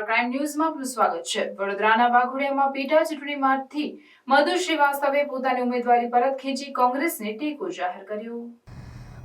Star crime ન્યૂઝમાં આપનું સ્વાગત છે. વડોદરાના વાઘોડિયામાં પેટા ચૂંટણીમાંથી મધુ શ્રીવાસ્તવે પોતાની ઉમેદવારી પરત ખેંચી કોંગ્રેસને ટેકો જાહેર કર્યો.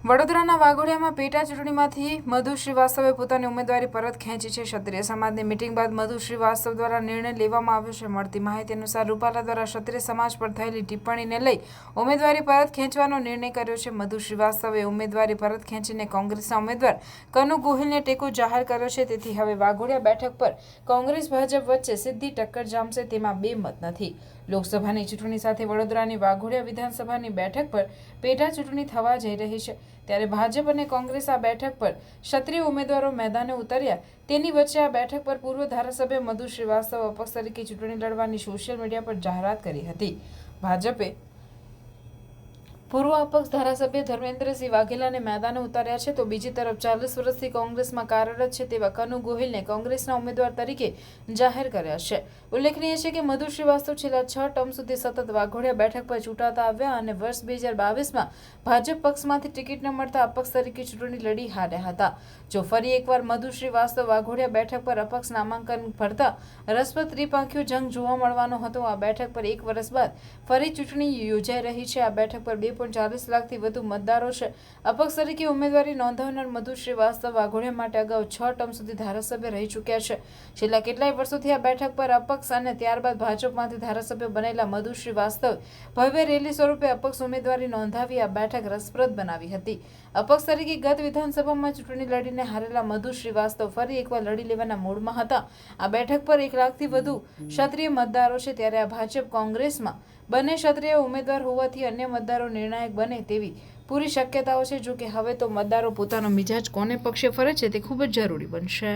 વડોદરાના વાઘોડિયામાં પેટા ચૂંટણીમાંથી મધુ શ્રીવાસ્તવે પોતાની ઉમેદવારી પરત ખેંચી છે ક્ષત્રિય સમાજની મિટિંગ બાદ મધુ શ્રીવાસ્તવ દ્વારા નિર્ણય લેવામાં આવ્યો છે. મળતી માહિતી અનુસાર રૂપાલા દ્વારા ક્ષત્રિય સમાજ પર થયેલી ટિપ્પણીને લઈ ઉમેદવારી પરત ખેંચવાનો નિર્ણય કર્યો છે. મધુ શ્રીવાસ્તવે ઉમેદવારી પરત ખેંચીને કોંગ્રેસના ઉમેદવાર કનુ ગોહિલને ટેકો જાહેર કર્યો છે. તેથી હવે વાઘોડિયા બેઠક પર કોંગ્રેસ, ભાજપ વચ્ચે સીધી ટક્કર જામશે તેમાં બે મત નથી. લોકસભાની ચૂંટણી સાથે વડોદરાની વાઘોડિયા વિધાનસભાની બેઠક પર પેટા ચૂંટણી થવા જઈ રહી છે. ત્યારે ભાજપ અને કોંગ્રેસ આ બેઠક પર ક્ષત્રિય ઉમેદવારો મેદાને ઉતર્યા. તેની વચ્ચે આ બેઠક પર પૂર્વ ધારાસભ્ય મધુ શ્રીવાસ્તવ અપક્ષ તરીકે ચૂંટણી લડવાની સોશિયલ મીડિયા પર જાહેરાત કરી હતી. ભાજપે પૂર્વ અપક્ષ ધારાસભ્ય ધર્મેન્દ્રસિંહ વાઘેલાને મેદાને ઉતાર્યા છે. તો બીજી તરફ ચાલીસ વર્ષથી કોંગ્રેસમાં કાર્યરત છે તેવા કનુ ગોહિલને કોંગ્રેસના ઉમેદવાર તરીકે જાહેર કર્યા છે. ઉલ્લેખનીય છે કે મધુ શ્રીવાસ્તવ છેલ્લા છ ટર્મ સુધી સતત વાઘોડિયા બેઠક પર ચૂંટાતા આવ્યા અને વર્ષ બે હજાર બાવીસમાં ભાજપ પક્ષમાંથી ટિકિટ ન મળતા અપક્ષ તરીકે ચૂંટણી લડી હાર્યા હતા. જો ફરી એકવાર મધુ શ્રીવાસ્તવ વાઘોડિયા બેઠક પર અપક્ષ નામાંકન ભરતા રસપ્રદ ત્રિપાંખીયો જંગ જોવા મળવાનો હતો, આ બેઠક પર એક વર્ષ બાદ ફરી ચૂંટણી યોજાઈ રહી છે. આ બેઠક પર બે પોઈન્ટ ચાલીસ લાખથી વધુ મતદારો છે. અપક્ષ તરીકે ઉમેદવારી નોંધાવનાર મધુ શ્રીવાસ્તવ વાઘોડિયા માટે અગાઉ છ ટર્મ સુધી ધારાસભ્ય રહી ચૂક્યા છે. છેલ્લા કેટલાય વર્ષોથી આ બેઠક પર અપક્ષ અને ત્યારબાદ ભાજપમાંથી ધારાસભ્ય બનેલા મધુ શ્રીવાસ્તવ ભવ્ય રેલી સ્વરૂપે અપક્ષ ઉમેદવારી નોંધાવી આ બેઠક રસપ્રદ બનાવી હતી. અપક્ષ તરીકે ગત વિધાનસભામાં ચૂંટણી લડીને હારેલા મધુ શ્રીવાસ્તવ ફરી એકવાર લડી લેવાના મૂડમાં હતા. આ બેઠક પર એક લાખથી વધુ ક્ષત્રિય મતદારો છે. ત્યારે આ ભાજપ કોંગ્રેસમાં બંને ક્ષત્રિય ઉમેદવાર હોવાથી અન્ય મતદારો નિર્ણાયક બને તેવી પૂરી શક્યતાઓ છે. જો કે હવે તો મતદારો પોતાનો મિજાજ કોને પક્ષે ફરે છે તે ખૂબ જ જરૂરી બનશે.